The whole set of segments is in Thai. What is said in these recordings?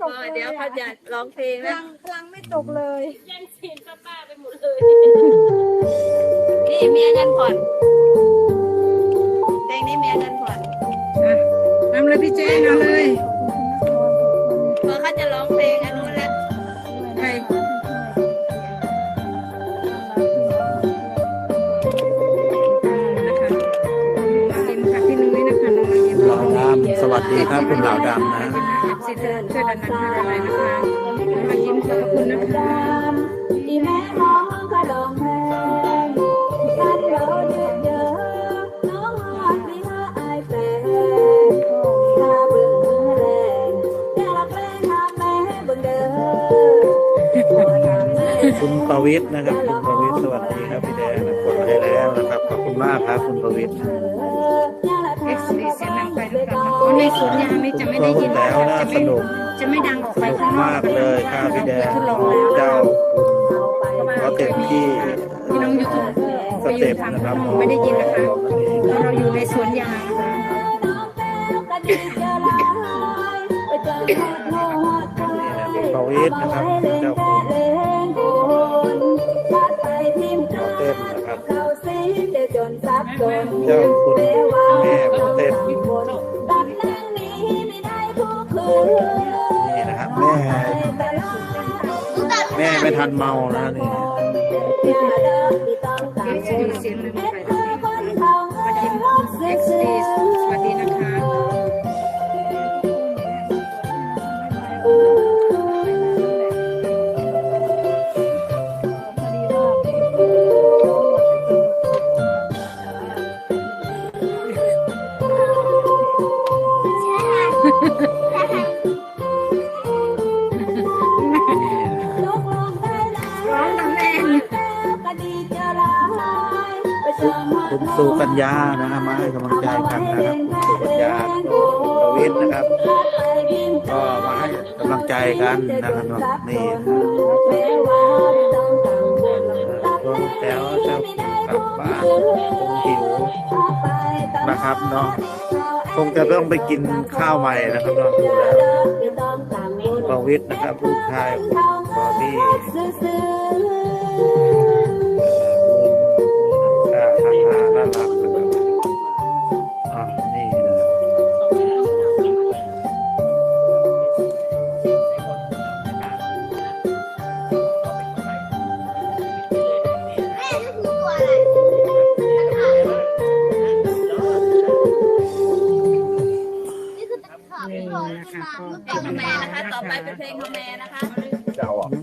พอเดี๋ยวเขาจะร้องเพลงพนะลังพลังไม่ตกเลยแย่งซีนป้าๆไปหมดเลย นี่เมียเงินผ่อนเพลงนี้เมียเงินผ่อนนำเลยพี่เจนเอาเลยพอเขาจะร้องเพลงอันนู้นแล้วใครนะคะยิ้มค่ะพี่นุ้ยนะคะน้องยิ้มเหล่าดำสวัสดีครับคุณเหล่าดำนะ สิเธอช่วยดันนันอะไรนะคะน้องยิ้มขอบคุณนะคะอีแม่มองก็ดองแพงท่านเราเดือดเยอะน้องหอดไม่ว่าอายแฟนถ้าเบิ่งแรงอยากแรงหาแม่เบิ่งเด้อคุณประวิทย์นะครับ คุณประวิทย์สวัสดีครับพี่แดงกดให้แล้วนะครับขอบคุณมากครับคุณประวิทย์เอ็กซ์ดีเสียงดังไปหรือเปล่า เพราะในสวนยางนี่จะไม่ได้ยินแล้วน่าจะสนุกจะไม่ดังออกไปข้างนอกมากเลยครับพี่แดงทดลองแล้วเจ้าเต็มที่พี่น้องยูทูบไปอยู่ทางข้นไม่ได้ยินนะคะเราอยู่ในสวนยางนะคะประวิทย์นะครับเจ้าคุณเต้นนะครับเจ้าคุณ แม่ไม่ทัน มาคุณสุกัญญานะครับมาให้กำลังใจกันนะครับคุณสุกัญญาคุณประวิทย์นะครับ ก็มาให้กำลังใจกันนะครับนี่แม้ว่าไม่ต้องกังวลช่วงแล้กลับบ้านคงหิวนะครับเนาะคงจะต้องไปกินข้าวใหม่นะครับเนาะดูแล้วประวิทย์นะครับลูกชายของบอดี้าฮ่าน่ารักนะครับอ่านี่นะนี่นะคะก็เพลงแม่นะคะ ต่อไปเป็นเพลงแม่นะคะบอกเป็น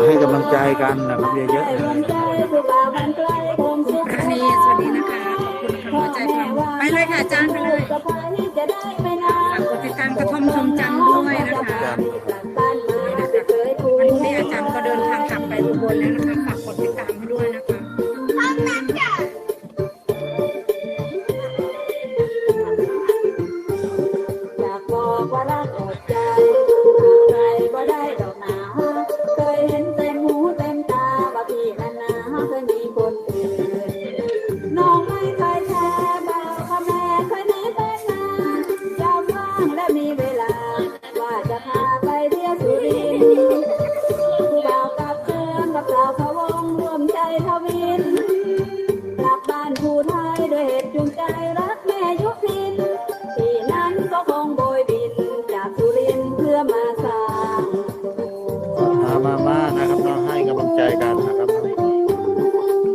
มาให้กำลังใจกันนะครับเยอะๆให้นะรวมใจผู้บ่าวมันไกลคงสุขนี่สวัสดีนะคะ ขอบคุณค่ะหัวใจพลังไปเลยค่ะอาจารย์ไปเลยฝากกดติดตามกระท่อมชมจันทร์ด้วยนะคะมาไม่เคยคุยวันนี้อาจารย์ก็เดินทางกลับไปอุบลแล้วนะคะฝากกดติดตามให้ด้วยนะคะอยากบอกว่ารักอดใจ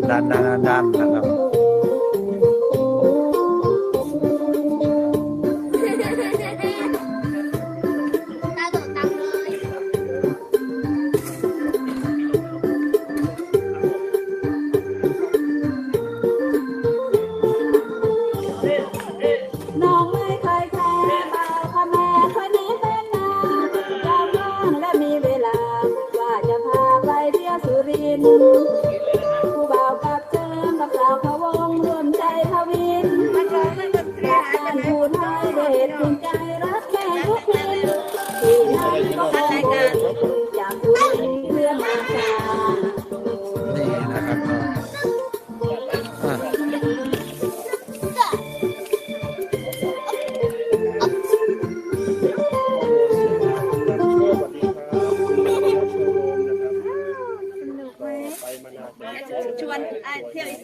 ดันดันดันดันนะครับ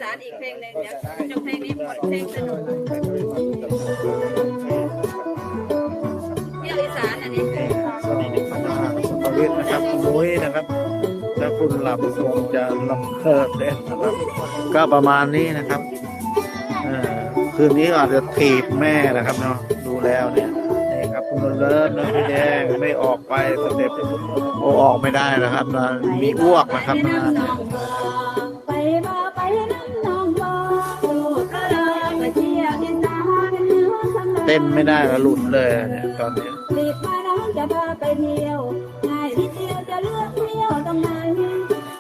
สานอีกเพลงหนึ่งเดี๋ยวจบเพลงนี้หมดเพลงสนุกเที่ยวอีสานอันนี้ประวิทย์นะครับคุณนุ้ยนะครับและคุณหลับทรงจะลำเพิดเล่นนะครับก็ประมาณนี้นะครับอ่อคืนนี้อาจจะถีบแม่นะครับเนาะดูแล้วเนี่ยนี่ครับคุณเลิฟนะพี่แดงไม่ออกไปสเต็ปโอออกไม่ได้นะครับนะมีอ้วกนะครับนะ ต้นไม่ได้แล้วหลุดเลยเนี่ยตอนนี้รีบมาน้องจะพาไปเที่ยวง่ายนิดเดียวจะเลือกเที่ยวตรงไหน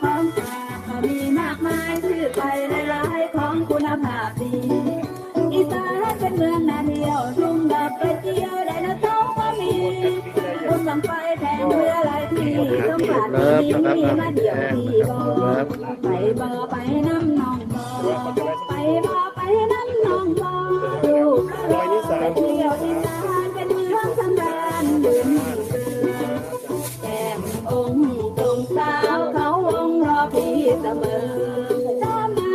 ของฝากก็มีมากมายซื้อไปในหลายของคุณภาพดีอีสานเป็นเมืองน่าเที่ยวทุ่งดอกไปเที่ยวได้นะท้องก็มีคุณบังไฟแทงเรือหลายที่ต้องผ่านที่นี่มาเดี่ยวที่บ่รับคุณเลิฟไปบ่ไปน้ำนองบ่ไปบ่ไปน้ำนองบ่ลู กกระโดดไปเที่ยวอีสานเป็นเมืองสำราญดื่มแก้มองค์ตรงสาวเขาวงรอพี่เสมอตามมา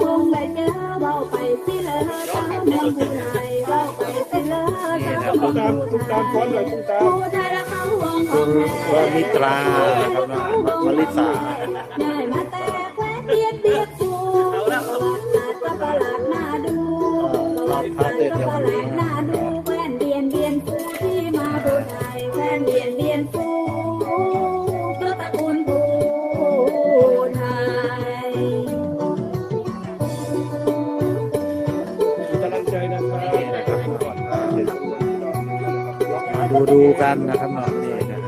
คงได้เจอเบาไปสิเลยสาวเมืองผู้ไทยเบาไปสิเลยสาวเมืองผู้ไทยผู้ไทยและเขาวงขคุองณแท้วานิตรานะครับนะวลิสา ดูดูกันนะครับเนาะนี่นะครับ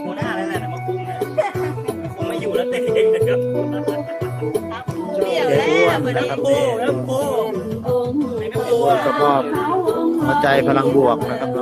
โคหน้าอะไรนะมาคุมเนี่ยคงไม่อยู่แล้วเต็งนะครับเที่ยวเด็กแล้อ้ววนวันนะนี้ครับโอ้นี่แล้วโอ้องค์อ้วนก็มอบหัวใจพลังบวกนะครับ